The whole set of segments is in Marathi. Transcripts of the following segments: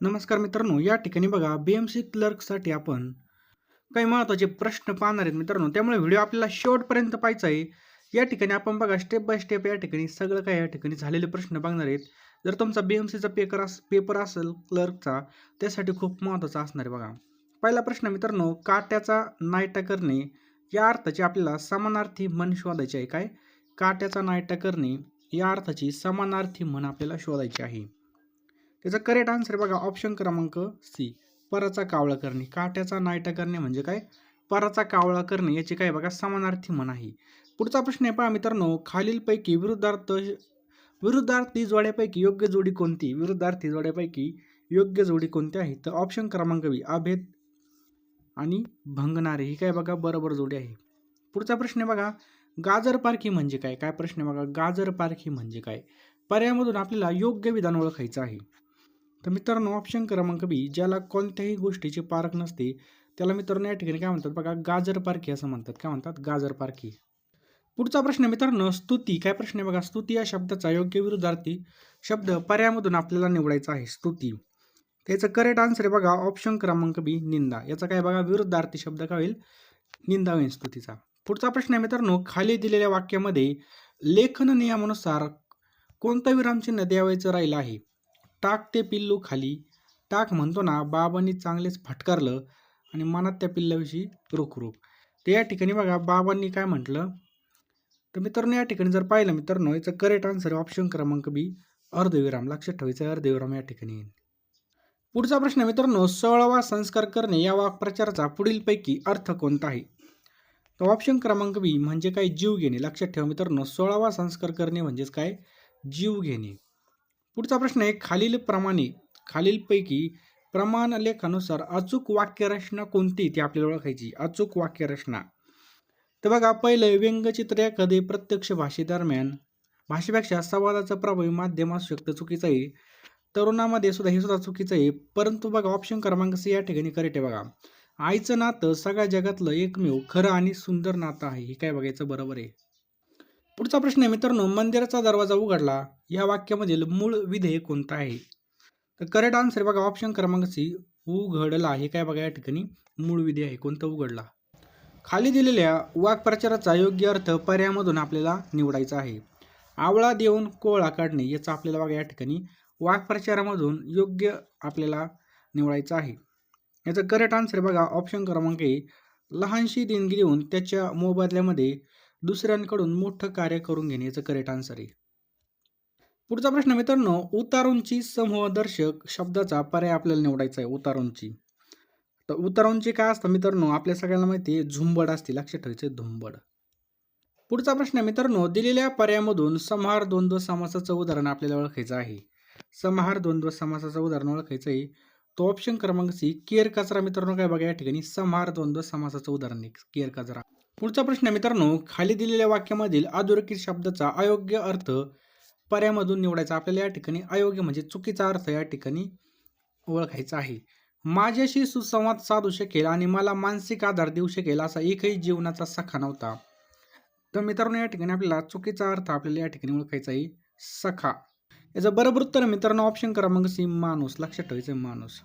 नमस्कार मित्रांनो या ठिकाणी बघा बी एम सी क्लर्कसाठी आपण काही महत्त्वाचे प्रश्न पाहणार आहेत मित्रांनो. त्यामुळे व्हिडिओ आपल्याला शेवटपर्यंत पाहायचा आहे. या ठिकाणी आपण बघा स्टेप बाय स्टेप या ठिकाणी सगळं काय या ठिकाणी झालेले प्रश्न बघणार आहेत. जर तुमचा बी एम सीचा पेपर अस पेपर असेल क्लर्कचा त्यासाठी खूप महत्त्वाचा असणार आहे बघा. पहिला प्रश्न मित्रांनो काट्याचा नायटा करणे या अर्थाची आपल्याला समानार्थी म्हण शोधायची आहे काय? काट्याचा नायटा करणे या अर्थाची समानार्थी म्हण आपल्याला शोधायची आहे. त्याचा करेक्ट आन्सर बघा ऑप्शन क्रमांक सी पराचा कावळा करणे. काट्याचा नायटा करणे म्हणजे काय? पराचा कावळा करणे याची काय बघा समानार्थी म्हण आहे. पुढचा प्रश्न आहे पहा मित्रांनो खालीलपैकी विरुद्धार्थ विरुद्धार्थी जोड्यापैकी योग्य जोडी कोणती? विरुद्धार्थी जोड्यापैकी योग्य जोडी कोणती आहे? तर ऑप्शन क्रमांक बी अभेद आणि भंगणारे. ही काय बघा बरोबर जोडी आहे. पुढचा प्रश्न आहे बघा गाजर पारखी म्हणजे काय? काय प्रश्न बघा गाजर पारखी म्हणजे काय? पर्यायामधून आपल्याला योग्य विधान ओळखायचं आहे. तर मित्रांनो ऑप्शन क्रमांक बी ज्याला कोणत्याही गोष्टीची पारख नसते त्याला मित्रांनो या ठिकाणी काय म्हणतात बघा गाजर पारखी असं म्हणतात. काय म्हणतात? गाजर पारखी. पुढचा प्रश्न आहे मित्रांनो स्तुती. काय प्रश्न आहे बघा? स्तुती या शब्दाचा योग्य विरुद्धार्थी शब्द पर्यायामधून आपल्याला निवडायचा आहे स्तुती. त्याचं करेक्ट आन्सर आहे बघा ऑप्शन क्रमांक बी निंदा. याचा काय बघा? विरुद्धार्थी शब्द काय होईल? निंदा होईल स्तुतीचा. पुढचा प्रश्न आहे मित्रांनो खाली दिलेल्या वाक्यामध्ये लेखन नियमानुसार कोणता विरामचिन्ह द्यावायचं राहिलं आहे? टाक ते पिल्लू खाली. टाक म्हणतो ना बाबांनी चांगलेच फटकारलं आणि मनात त्या पिल्लाविषयी रोख रोख तर या ठिकाणी बघा बाबांनी काय म्हटलं? तर मित्रांनो या ठिकाणी जर पाहिलं मित्रांनो याचं करेक्ट आन्सर ऑप्शन क्रमांक बी अर्धविराम. लक्षात ठेवायचं अर्धविराम या ठिकाणी. येईल पुढचा प्रश्न मित्रांनो सोळावा संस्कार करणे या वाक्प्रचाराचा पुढीलपैकी अर्थ कोणता आहे? तर ऑप्शन क्रमांक बी म्हणजे काय? जीव घेणे. लक्षात ठेवा मित्रांनो सोळावा संस्कार करणे म्हणजेच काय? जीव घेणे. पुढचा प्रश्न आहे खालील प्रमाणे खालीलपैकी प्रमाण लेखानुसार अचूक वाक्यरचना कोणती ती आपल्याला ओळखायची अचूक वाक्यरचना. तर बघा पहिलं व्यंगचित्र एखादे प्रत्यक्ष भाषेदरम्यान भाषेपेक्षा संवादाचं प्रभावी माध्यम असू शकतं चुकीचं आहे. तरुणामध्ये सुद्धा हे सुद्धा चुकीचं आहे. परंतु बघा ऑप्शन क्रमांक सी या ठिकाणी करेक्ट आहे बघा. आईचं नातं सगळ्या जगातलं एकमेव खरं आणि सुंदर नातं आहे. हे काय बघायचं? बरोबर आहे. पुढचा प्रश्न आहे मित्रांनो मंदिराचा दरवाजा उघडला. या वाक्यामधील मूळ विधेय कोणता आहे? तर करेक्ट आन्सर बघा ऑप्शन क्रमांक सी उघडला. हे काय बघा या ठिकाणी मूळ विधेय आहे कोणतं उघडला? खाली दिलेल्या वाक्प्रचाराचा योग्य अर्थ पर्यायामधून आपल्याला निवडायचा आहे. आवळा देऊन कोळा काढणे याचा आपल्याला बघा या ठिकाणी वाक्प्रचारामधून योग्य आपल्याला निवडायचं आहे. याचं करेक्ट आन्सर बघा ऑप्शन क्रमांक ए लहानशी देणगी देऊन त्याच्या मोबदल्यामध्ये दुसऱ्यांकडून मोठं कार्य करून घेणे याचं करेक्ट आन्सर आहे. पुढचा प्रश्न मित्रांनो उतारूंची समूहदर्शक शब्दाचा पर्याय आपल्याला निवडायचा आहे उतारूंची. तर उतारूंची काय असतं मित्रांनो आपल्या सगळ्यांना माहिती आहे झुंबड असते लक्षात ठेवायचं झुंबड पुढचा प्रश्न आहे मित्रांनो दिलेल्या पर्यायामधून समहार द्वंद्व समासाचं उदाहरण आपल्याला ओळखायचं आहे. समाहार द्वंद्व समासाचं उदाहरण ओळखायचं आहे. तो ऑप्शन क्रमांक सी केअर कचरा मित्रांनो काय बघा या ठिकाणी समहार द्वंद्व समासाचं उदाहरण आहे केअर कचरा. पुढचा प्रश्न आहे मित्रांनो खाली दिलेल्या वाक्यामधील अधोरेखित शब्दाचा अयोग्य अर्थ पर्यामधून निवडायचा. आपल्याला या ठिकाणी अयोग्य म्हणजे चुकीचा अर्थ या ठिकाणी ओळखायचा आहे. माझ्याशी सुसंवाद साधू शकेल आणि मला मानसिक आधार देऊ शकेल असा एकही जीवनाचा सखा नव्हता. तर मित्रांनो या ठिकाणी आपल्याला चुकीचा अर्थ आपल्याला या ठिकाणी ओळखायचा आहे सखा. याचं बरोबर उत्तर मित्रांनो ऑप्शन क्रमांक सी माणूस. लक्षात ठेवायचं माणूस.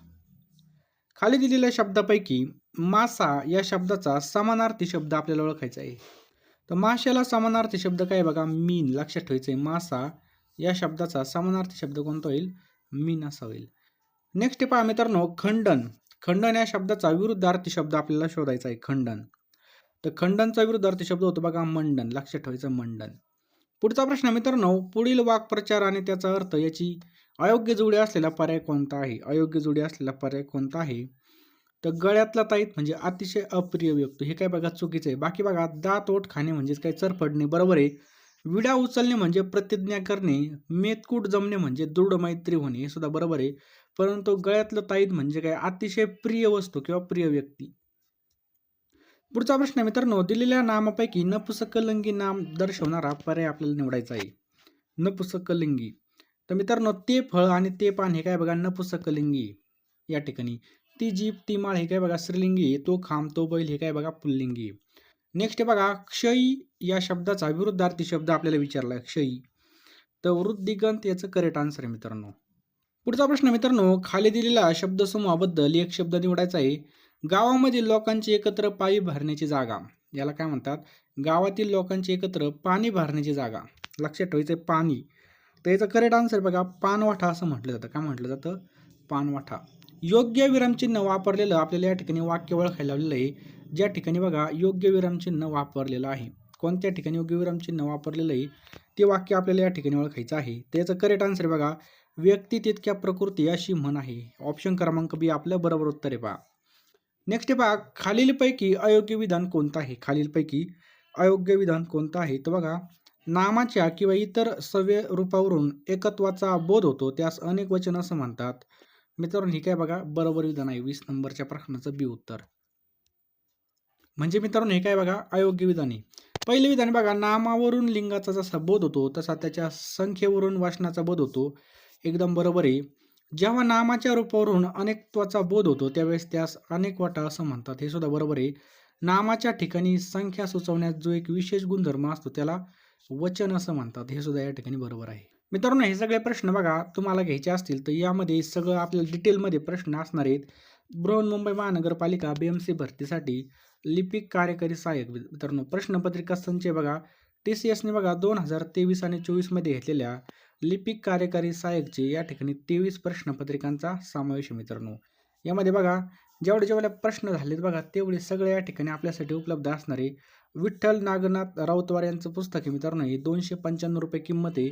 खाली दिलेल्या शब्दापैकी मासा या शब्दाचा समानार्थी शब्द आपल्याला ओळखायचा आहे. तर माशाला समानार्थी शब्द काय बघा? मीन. लक्षात ठेवायचं आहे मासा या शब्दाचा समानार्थी शब्द कोणता होईल? मीन असा होईल. नेक्स्ट पहा मित्रांनो खंडन. खंडन या शब्दाचा विरुद्धार्थी शब्द आपल्याला शोधायचा आहे. खंडन. तर खंडनचा विरुद्धार्थी शब्द होतो बघा मंडन. लक्षात ठेवायचं मंडन. पुढचा प्रश्न मित्रांनो पुढील वाक्प्रचार आणि त्याचा अर्थ याची अयोग्य जोडी असलेला पर्याय कोणता आहे? अयोग्य जोडी असलेला पर्याय कोणता आहे? तर गळ्यातला ताईत म्हणजे अतिशय अप्रिय व्यक्ती. हे काय बघा चुकीचं आहे. बाकी बघा दात ओठ खाणे म्हणजेच काय चरफडणे बरोबर आहे. विडा उचलणे म्हणजे प्रतिज्ञा करणे मेतकूट जमणे म्हणजे दृढ मैत्री होणे हे सुद्धा बरोबर आहे. परंतु गळ्यातलं ताईत म्हणजे काय? अतिशय प्रिय वस्तू किंवा प्रिय व्यक्ती. पुढचा प्रश्न मित्रांनो दिलेल्या नामापैकी नपुसकलिंगी नाम दर्शवणारा पर्याय आपल्याला निवडायचा आहे. नपुसकलिंगी. तर मित्रांनो ते फळ आणि ते पान हे काय बघा नपुसकलिंगी या ठिकाणी. ती जीप ती माळ हे काय बघा स्त्रीलिंगी तो खांब तो बैल हे काय बघा पुल्लिंगी नेक्स्ट बघा क्षयी या शब्दाचा विरुद्धार्थी शब्द आपल्याला विचारला क्षयी. तर वृद्धिगंत याचं करेक्ट आन्सर आहे मित्रांनो. पुढचा प्रश्न मित्रांनो खाली दिलेला शब्दसमूहाबद्दल एक शब्द निवडायचा आहे. गावामधील लोकांची एकत्र पायी भरण्याची जागा. याला काय म्हणतात? गावातील लोकांची एकत्र पाणी भरण्याची जागा. लक्षात ठेवायचं आहे पाणी. तर याचं करेक्ट आन्सर बघा पानवाठा असं म्हटलं जातं. काय म्हटलं जातं? पानवाठा. योग्य विरामचिन्ह वापरलेलं आपल्याला या ठिकाणी वाक्य ओळखायला लावलेलं आहे. ज्या ठिकाणी बघा योग्य विरामचिन्ह वापरलेलं आहे. कोणत्या ठिकाणी योग्य विरामचिन्ह वापरलेलं आहे? ते वाक्य आपल्याला या ठिकाणी ओळखायचं आहे. त्याचं करेक्ट आन्सर बघा व्यक्ती तितक्या प्रकृती अशी म्हण आहे. ऑप्शन क्रमांक बी आपलं बरोबर उत्तर आहे पहा नेक्स्ट पहा खालीलपैकी अयोग्य विधान कोणतं आहे? खालीलपैकी अयोग्य विधान कोणतं आहे? तर बघा नामाच्या किंवा इतर सव्य रूपावरून एकत्वाचा बोध होतो त्यास अनेक वचन असं म्हणतात. मित्रांनो हे काय बघा बरोबर विधान आहे. वीस नंबरच्या प्रश्नाचं बी उत्तर. म्हणजे मित्रांनो हे काय बघा अयोग्य विधान आहे. पहिले विधान बघा नामावरून लिंगाचा जसा बोध होतो तसा त्याच्या संख्येवरून वाचनाचा बोध होतो. एकदम बरोबर आहे. जेव्हा नामाच्या रूपावरून अनेकत्वाचा बोध होतो त्यावेळेस त्यास अनेक वाटा असं म्हणतात. हे सुद्धा बरोबर आहे. नामाच्या ठिकाणी संख्या सुचवण्यात जो एक विशेष गुणधर्म असतो त्याला वचन असं म्हणतात. हे सुद्धा या ठिकाणी बरोबर आहे. मित्रांनो हे सगळे प्रश्न बघा तुम्हाला घ्यायचे असतील तर यामध्ये सगळं आपल्याला डिटेलमध्ये प्रश्न असणार आहेत. बृहन्मुंबई महानगरपालिका बी एम सी भरतीसाठी लिपिक कार्यकारी सहाय्यक मित्रांनो प्रश्नपत्रिका संचय बघा. टी सी एसने बघा दोन हजार तेवीस आणि चोवीसमध्ये घेतलेल्या लिपिक कार्यकारी सहाय्यकचे या ठिकाणी तेवीस प्रश्नपत्रिकांचा समावेश आहे मित्रांनो. यामध्ये बघा जेवढे जेवढे प्रश्न झालेत बघा तेवढे सगळे या ठिकाणी आपल्यासाठी उपलब्ध असणारे विठ्ठल नागनाथ राऊतवार यांचं पुस्तक आहे मित्रांनो हे दोनशे पंच्याण्णव रुपये किंमत आहे.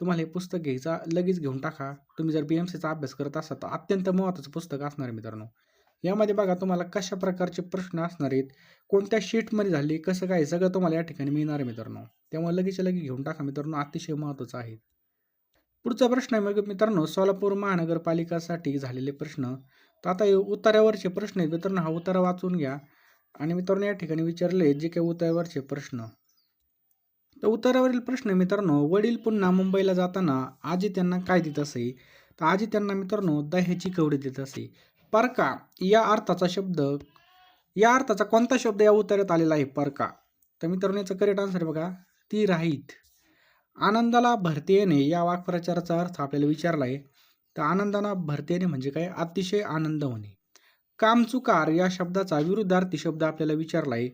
तुम्हाला हे पुस्तक घ्यायचा लगेच घेऊन टाका. तुम्ही जर बी एम सीचा अभ्यास करत असाल तर अत्यंत महत्त्वाचं पुस्तक असणार आहे मित्रांनो. यामध्ये बघा तुम्हाला कशा प्रकारचे प्रश्न असणार आहेत कोणत्या शीटमध्ये झाले कसं काय सगळं तुम्हाला या ठिकाणी मिळणार आहे मित्रांनो. त्यामुळे लगेच लगेच घेऊन टाका मित्रांनो अतिशय महत्त्वाचं आहे. पुढचा प्रश्न आहे मग मित्रांनो सोलापूर महानगरपालिकासाठी झालेले प्रश्न. तर आता हे प्रश्न आहेत मित्रांनो हा उतारा वाचून घ्या. आणि मित्रांनो या ठिकाणी विचारले जे काही उतारावरचे प्रश्न. तर उत्तरावरील प्रश्न मित्रांनो वडील पुन्हा मुंबईला जाताना आजी त्यांना काय देत असे? तर आजी त्यांना मित्रांनो दह्याची कवडी देत असे. परका या अर्थाचा शब्द या अर्थाचा कोणता शब्द या उत्तरात आलेला आहे परका? तर मित्रांनो याचं करेक्ट आन्सर बघा ती राहीत. आनंदाला भरती येणे या वाक्प्रचाराचा अर्थ आपल्याला विचारला आहे. तर आनंदाला भरती येणे म्हणजे काय? अतिशय आनंद होणे. कामचुकार या शब्दाचा विरुद्धार्थी शब्द आपल्याला विचारला आहे.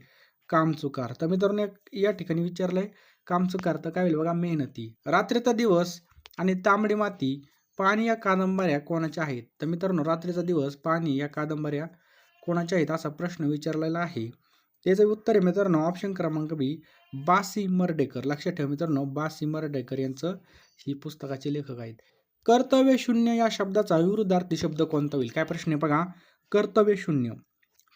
कामचुकार. तर मित्रांनो या ठिकाणी विचारलं आहे कामचं करता काय होईल? बघा मेहनती. रात्रीचा दिवस आणि तांबडी माती पाणी या कादंबऱ्या कोणाच्या आहेत? तर मित्रांनो रात्रीचा दिवस पाणी या कादंबऱ्या कोणाच्या आहेत? असा प्रश्न विचारलेला आहे. त्याचं उत्तर आहे मित्रांनो ऑप्शन क्रमांक बी बासी मर्डेकर. लक्षात ठेवा मित्रांनो बासी मर्डेकर यांचं ही पुस्तकाचे लेखक आहेत. कर्तव्य शून्य या शब्दाचा विरुद्धार्थी शब्द कोणता होईल? काय प्रश्न आहे? बघा कर्तव्य शून्य.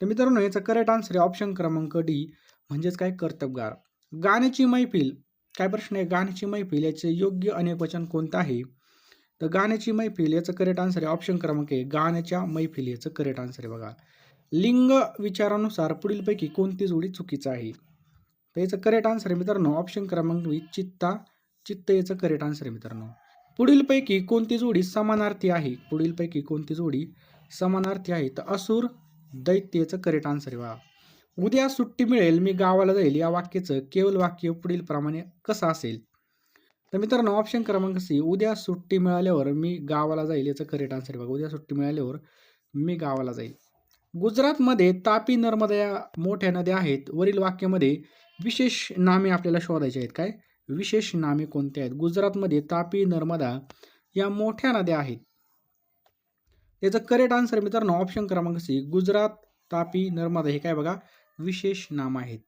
तर मित्रांनो याचा करेक्ट आन्सर आहे ऑप्शन क्रमांक डी म्हणजेच काय? कर्तबगार गाण्याची मैफिल. काय प्रश्न आहे? गाण्याची मैफिल याचे योग्य अनेक वचन कोणतं आहे? तर गाण्याची मैफिल याचं करेक्ट आन्सर आहे ऑप्शन क्रमांक आहे गाण्याच्या मैफिल याचं करेक्ट आन्सर आहे बघा. लिंग विचारानुसार पुढीलपैकी कोणती जोडी चुकीचं आहे? तर याचं करेक्ट आन्सर आहे मित्रांनो ऑप्शन क्रमांक वी चित्ता. चित्त याचं करेक्ट आन्सर आहे मित्रांनो. पुढीलपैकी कोणती जोडी समानार्थी आहे? पुढीलपैकी कोणती जोडी समानार्थी आहे? तर असुर दैत्य याचं करेक्ट आन्सर आहे बघा. उद्या सुट्टी मिळेल मी गावाला जाईल. या वाक्याचं केवळ वाक्य पुढील प्रमाणे कसं असेल? तर मित्रांनो ऑप्शन क्रमांक सी उद्या सुट्टी मिळाल्यावर मी गावाला जाईल. याचं करेक्ट आन्सर आहे बघा. उद्या सुट्टी मिळाल्यावर मी गावाला जाईल. गुजरातमध्ये तापी नर्मदा या मोठ्या नद्या आहेत. वरील वाक्यामध्ये विशेष नामे आपल्याला शोधायचे आहेत. काय? विशेष नामे कोणते आहेत? गुजरातमध्ये तापी नर्मदा या मोठ्या नद्या आहेत. याचं करेक्ट आन्सर मित्रांनो ऑप्शन क्रमांक सी गुजरात तापी नर्मदा. हे काय बघा? विशेष नाम आहेत.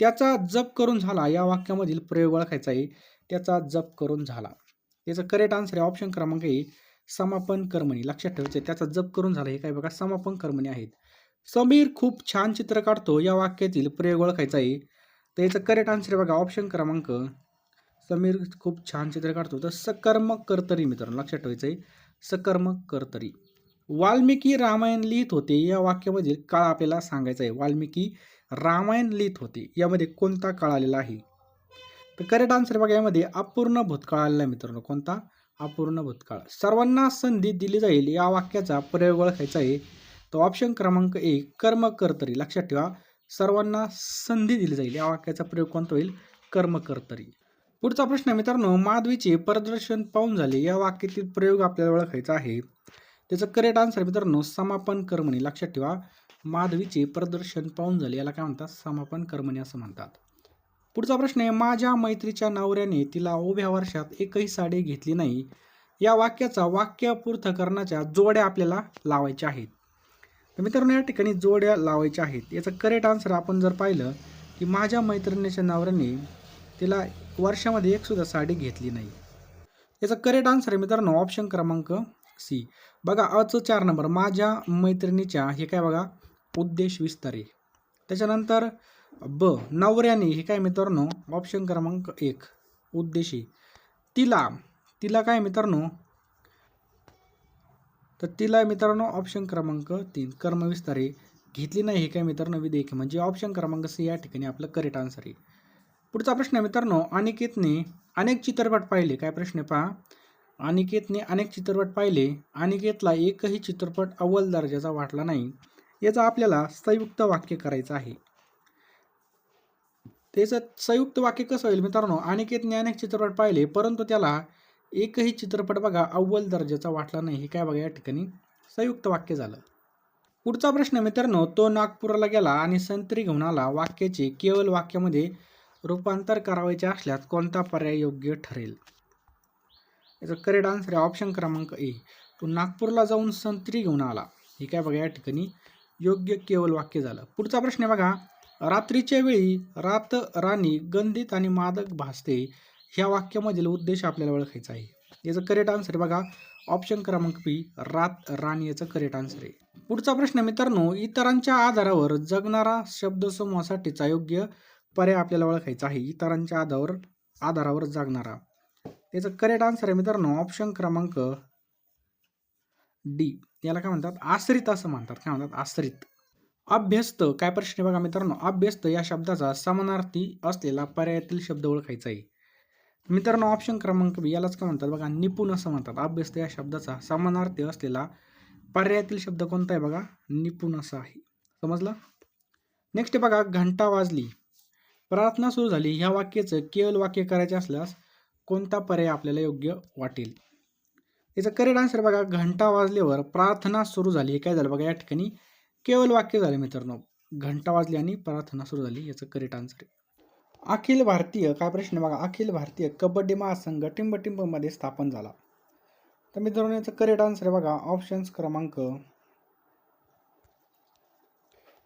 त्याचा जप करून झाला. या वाक्यामधील प्रयोग ओळखायचा आहे. त्याचा जप करून झाला. याचं करेक्ट आन्सर आहे. ऑप्शन क्रमांक आहे समापन कर्मणी. लक्षात ठेवायचं आहे. त्याचा जप करून झाला. हे काय बघा समापन कर्मणी आहेत. समीर खूप छान चित्र काढतो. या वाक्यातील प्रयोग ओळखायचा आहे. तर याचं करेक्ट आन्सर बघा. ऑप्शन क्रमांक समीर खूप छान चित्र काढतो. तर सकर्मक कर्तरी मित्रांनो लक्षात ठेवायचं आहे. सकर्मक कर्तरी वाल्मिकी रामायण लिहित होते या वाक्यामधील काळ आपल्याला सांगायचा आहे. वाल्मिकी रामायण लिहित होते. यामध्ये कोणता काळ आलेला आहे? तर करेक्ट आन्सर बघा यामध्ये अपूर्ण भूतकाळ आलेला आहे मित्रांनो. कोणता? अपूर्ण भूतकाळ. सर्वांना संधी दिली जाईल या वाक्याचा प्रयोग ओळखायचा आहे. तो ऑप्शन क्रमांक एक कर्म कर्तरी लक्षात ठेवा सर्वांना संधी दिली जाईल. या वाक्याचा प्रयोग कोणता होईल? कर्म कर्तरी पुढचा प्रश्न मित्रांनो माधवीचे प्रदर्शन पाहून झाले. या वाक्यातील प्रयोग आपल्याला ओळखायचा आहे. त्याचं करेक्ट आन्सर मित्रांनो समापन कर्मणी. लक्षात ठेवा माधवीचे प्रदर्शन पाहून झाले. याला काय म्हणतात? समापन कर्मणी असं म्हणतात. पुढचा प्रश्न आहे माझ्या मैत्रीच्या नवऱ्याने तिला उभ्या वर्षात एकही साडी घेतली नाही. या वाक्याचा वाक्यपूर्थकरणाच्या जोड्या आपल्याला लावायच्या आहेत. तर मित्रांनो या ठिकाणी जोड्या लावायच्या आहेत. याचं करेक्ट आन्सर आपण जर पाहिलं की माझ्या मैत्रिणीच्या नवऱ्याने तिला वर्षामध्ये एकसुद्धा साडी घेतली नाही. याचं करेक्ट आन्सर आहे मित्रांनो ऑप्शन क्रमांक सी. बघा अचं चार नंबर माझ्या मैत्रिणीच्या हे काय बघा उद्देश विस्तारे. त्याच्यानंतर ब नवऱ्याने हे काय मित्रांनो ऑप्शन क्रमांक एक उद्देशी. तिला तिला काय मित्रांनो तर तिला मित्रांनो ऑप्शन क्रमांक तीन कर्मविस्तारे घेतली नाही हे काय मित्रांनो विधेयक. म्हणजे ऑप्शन क्रमांक सी या ठिकाणी आपलं करेक्ट आन्सर आहे. पुढचा प्रश्न आहे मित्रांनो अनिकेतने अनेक चित्रपट पाहिले. काय प्रश्न पहा? अनिकेतने अनेक चित्रपट पाहिले. अनिकेतला एकही चित्रपट अव्वल दर्जाचा वाटला नाही. याचा आपल्याला संयुक्त वाक्य करायचं आहे. त्याचं संयुक्त वाक्य कसं होईल मित्रांनो? अनिकेतने अनेक चित्रपट पाहिले परंतु त्याला एकही चित्रपट बघा अव्वल दर्जाचा वाटला नाही. हे काय बघा या ठिकाणी संयुक्त वाक्य झालं. पुढचा प्रश्न मित्रांनो तो नागपूरला गेला आणि संत्री घेऊन आला. वाक्याचे केवळ वाक्यामध्ये रूपांतर करावायचे असल्यास कोणता पर्याय योग्य ठरेल? याचा करेक्ट आन्सर आहे ऑप्शन क्रमांक ए. तो नागपूरला जाऊन संत्री घेऊन आला. हे काय बघा या ठिकाणी योग्य केवळ वाक्य झालं. पुढचा प्रश्न आहे बघा रात्रीच्या वेळी रात राणी गंधित आणि मादक भासते ह्या वाक्यामधील उद्देश आपल्याला ओळखायचा आहे. याचं करेक्ट आन्सर आहे बघा ऑप्शन क्रमांक बी रात राणी याचं करेक्ट आन्सर आहे पुढचा प्रश्न मित्रांनो इतरांच्या आधारावर जगणारा शब्दसमूहासाठीचा योग्य पर्याय आपल्याला ओळखायचा आहे. इतरांच्या आधारावर आधारावर जगणारा. याचं करेक्ट आन्सर आहे मित्रांनो. ऑप्शन क्रमांक डी याला काय म्हणतात? आश्रित असं म्हणतात. काय म्हणतात? आश्रित. अभ्यस्त. काय प्रश्न आहे बघा मित्रांनो? अभ्यस्त या शब्दाचा समानार्थी असलेला पर्यायातील शब्द ओळखायचा आहे. मित्रांनो ऑप्शन क्रमांक बी यालाच काय म्हणतात? बघा निपुण असं म्हणतात. अभ्यस्त या शब्दाचा समानार्थी असलेला पर्यायातील शब्द कोणता आहे बघा? निपुण असा आहे. समजलं? नेक्स्ट बघा घंटा वाजली. प्रार्थना सुरू झाली. ह्या वाक्याचं केवळ वाक्य करायचे असल्यास कोणता पर्याय आपल्याला योग्य वाटेल? याचं करेक्ट आन्सर बघा घंटा वाजल्यावर प्रार्थना सुरू झाली. हे काय झालं बघा या ठिकाणी केवळ वाक्य झालं मित्रांनो. घंटा वाजली आणि प्रार्थना सुरू झाली याचं करेक्ट आन्सर आहे. अखिल भारतीय काय प्रश्न आहे बघा अखिल भारतीय कबड्डी महासंघ टिंबटिंबमध्ये स्थापन झाला. तर मित्रांनो याचं करेक्ट आन्सर बघा ऑप्शन्स क्रमांक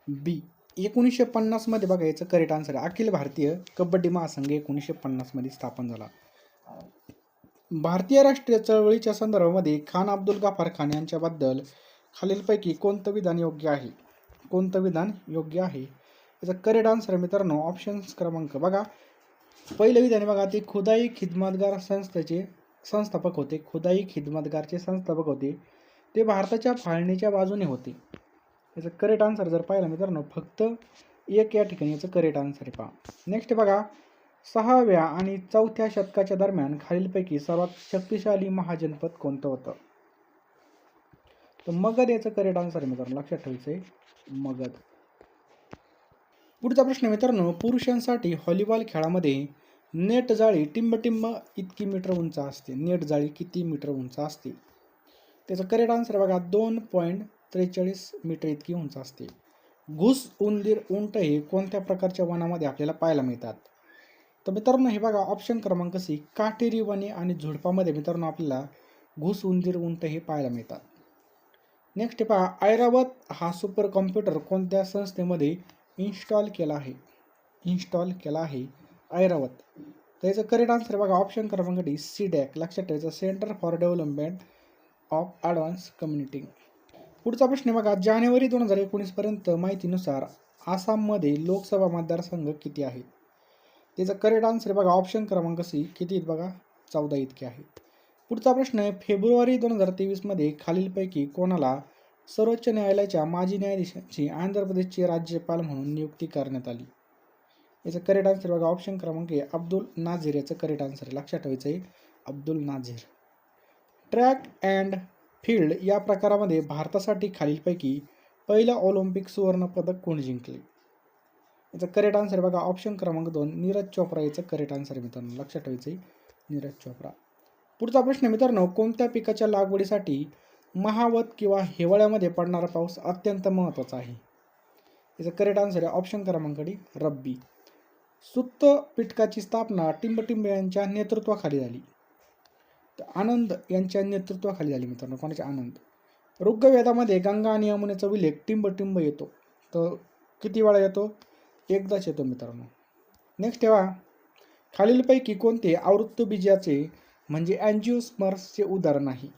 बी एकोणीसशे पन्नासमध्ये बघा याचं करेक्ट आन्सर आहे. अखिल भारतीय कबड्डी महासंघ एकोणीसशे पन्नासमध्ये स्थापन झाला. भारतीय राष्ट्रीय चळवळीच्या संदर्भामध्ये खान अब्दुल गाफार खान यांच्याबद्दल खालीलपैकी कोणतं विधान योग्य आहे? कोणतं विधान योग्य आहे? याचा करेक्ट आन्सर मित्रांनो ऑप्शन्स क्रमांक बघा. पहिलं विधान बघा ते खुदाई खिदमतगार संस्थेचे संस्थापक होते. खुदाई खिदमतगारचे संस्थापक होते. ते भारताच्या फाळणीच्या बाजूने होते. याचं करेक्ट आन्सर जर पाहिलं मित्रांनो फक्त एक या ठिकाणी याचं करेक्ट आन्सर आहे पहा. नेक्स्ट बघा सहाव्या आणि चौथ्या शतकाच्या दरम्यान खालीलपैकी सर्वात शक्तिशाली महाजनपद कोणतं होतं? तर मगध याचं करेक्ट आन्सर आहे मित्रांनो लक्षात ठेवायचं आहे मगध. पुढचा प्रश्न मित्रांनो पुरुषांसाठी व्हॉलीबॉल खेळामध्ये नेट जाळी टिंबटिंब इतकी मीटर उंच असते. नेट जाळी किती मीटर उंच असते? त्याचं करेक्ट आन्सर बघा दोन पॉईंट त्रेचाळीस मीटर इतकी उंच असते. घुस उंदीर उंट हे कोणत्या प्रकारच्या वनामध्ये आपल्याला पाहायला मिळतात? तर मित्रांनो हे बघा ऑप्शन क्रमांक सी काटेरी वने आणि झुडपामध्ये मित्रांनो आपल्याला घुस उंदीर उंट हे पाहायला मिळतात. नेक्स्ट पहा ऐरावत हा सुपर कॉम्प्युटर कोणत्या संस्थेमध्ये इन्स्टॉल केला आहे? इन्स्टॉल केला आहे ऐरावत. त्याचं करेक्ट आन्सर बघा ऑप्शन क्रमांक डी सी डॅक लक्षात ठेवायचं centre for development of advance community पुढचा प्रश्न बघा जानेवारी दोन हजार एकोणीसपर्यंत माहितीनुसार आसाममध्ये लोकसभा मतदारसंघ किती आहेत त्याचा करेक्ट आन्सर बघा ऑप्शन क्रमांक सी किती आहेत बघा? चौदा इतके आहे पुढचा प्रश्न आहे फेब्रुवारी दोन हजार तेवीसमध्ये खालीलपैकी कोणाला सर्वोच्च न्यायालयाच्या माजी न्यायाधीशांची आंध्र प्रदेशचे राज्यपाल म्हणून नियुक्ती करण्यात आली? याचं करेक्ट आन्सर बघा ऑप्शन क्रमांक आहे अब्दुल नाझीर. याचं करेक्ट आन्सर आहे लक्षात ठेवायचं आहे Abdul Nazir. Track and field या प्रकारामध्ये भारतासाठी खालीलपैकी पहिलं ऑलिम्पिक सुवर्णपदक कोण जिंकले? याचा करेक्ट आन्सर बघा. ऑप्शन क्रमांक दोन नीरज चोप्रा याचं करेक्ट आन्सर मित्रांनो. लक्षात ठेवायचं आहे नीरज चोप्रा. पुढचा प्रश्न मित्रांनो कोणत्या पिकाच्या लागवडीसाठी महावत किंवा हिवाळ्यामध्ये पडणारा पाऊस अत्यंत महत्त्वाचा आहे? याचा करेक्ट आन्सर आहे ऑप्शन क्रमांक डी रब्बी. सुत्त पिटकाची स्थापना टिंबटिंब यांच्या नेतृत्वाखाली झाली. तर आनंद यांच्या नेतृत्वाखाली झाली मित्रांनो. कोणाचे? आनंद. ऋग्वेदामध्ये गंगा आणि यमुनेचा उल्लेख टिंबटिंब येतो. तर किती वेळा येतो? एकदाच येतो मित्रांनो. नेक्स्ट ठेवा. खालीलपैकी कोणते आवृत्त बीजाचे म्हणजे अँजिओस्मर्सचे उदाहरण आहे?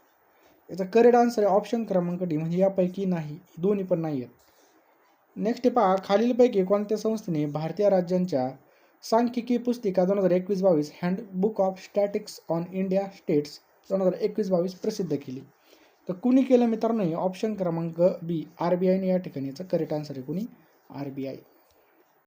याचा करेक्ट आन्सर आहे ऑप्शन क्रमांक डी म्हणजे यापैकी नाही दोन्ही पण नाही आहेत नेक्स्ट पहा खालीलपैकी कोणत्या संस्थेने भारतीय राज्यांच्या सांख्यिकी पुस्तिका दोन हजार एकवीस बावीस handbook of statics on India states दोन हजार एकवीस बावीस प्रसिद्ध केली? तर कुणी केलं मित्रांनो हे ऑप्शन क्रमांक बी आर बी आयने या ठिकाणी. याचं करेक्ट आन्सर आहे कुणी? R B I